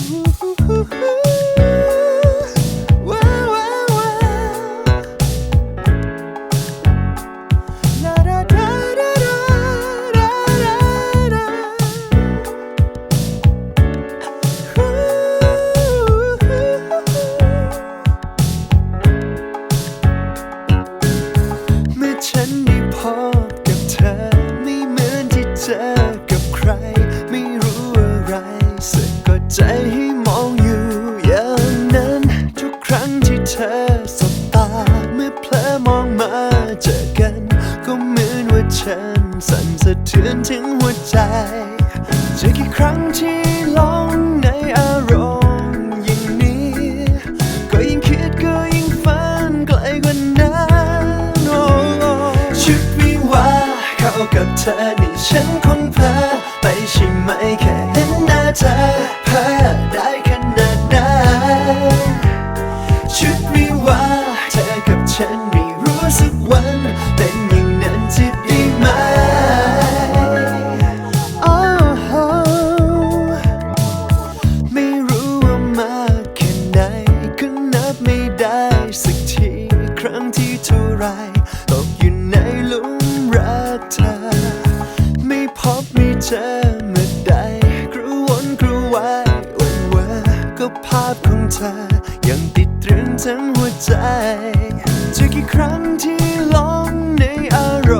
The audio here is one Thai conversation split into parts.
Ooh, ooh, ooh, อสบตาเมื่อเพลอมองมาเจอกัน ก็เหมือนว่าฉันสั่นสะเทือนถึงหัวใจจะกี่ครั้งที่หลงในอารมณ์อย่างนี้ ก็ยิ่งคิดก็ยิ่งฝันไกลกว่านั้นโอ้ชุดวิวาเข้ากับเธอนี่ฉันคงเพลอไปใช่ไหมแค่เห็นหน้าเธอ ก็ภาพของเธอ ยังติดตรึงทั้งหัวใจจะกี่ครั้งที่หลงในอารมณ์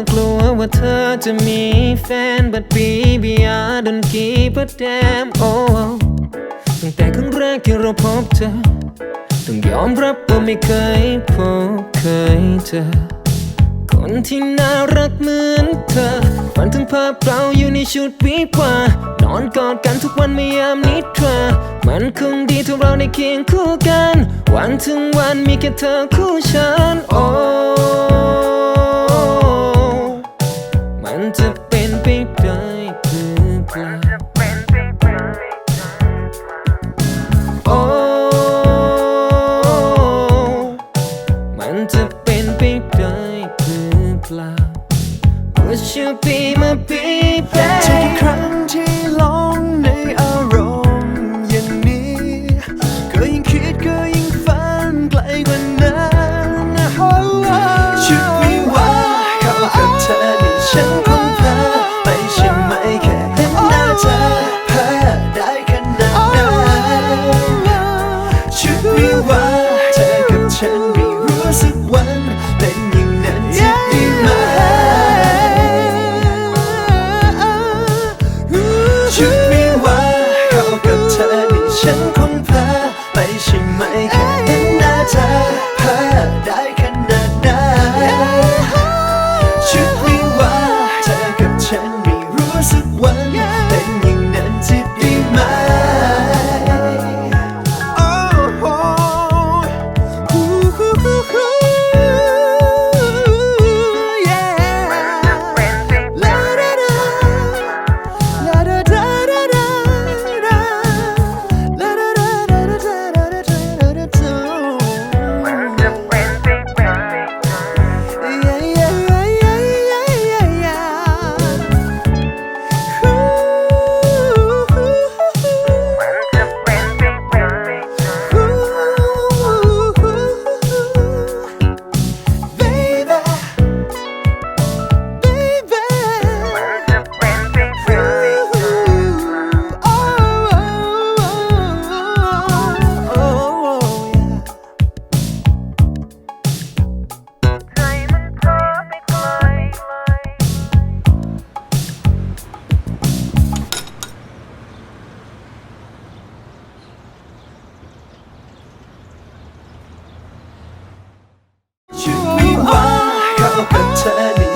ก็กลัวว่าเธอจะมีแฟน but baby I don't give a damn oh ตั้งแต่ครั้งแรกที่เราพบเธอ ต้องยอมรับว่าไม่เคยพบเคยเจอ คนที่น่ารักเหมือนเธอฝันถึงภาพเราอยู่ในชุดวิวานอนกอดกันทุกวันไม่ยามนิทรามันคงดีถ้าเราได้เคียงคู่กัน วันถึงวันมีแค่เธอคู่ฉันโอ้ to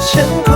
牵挂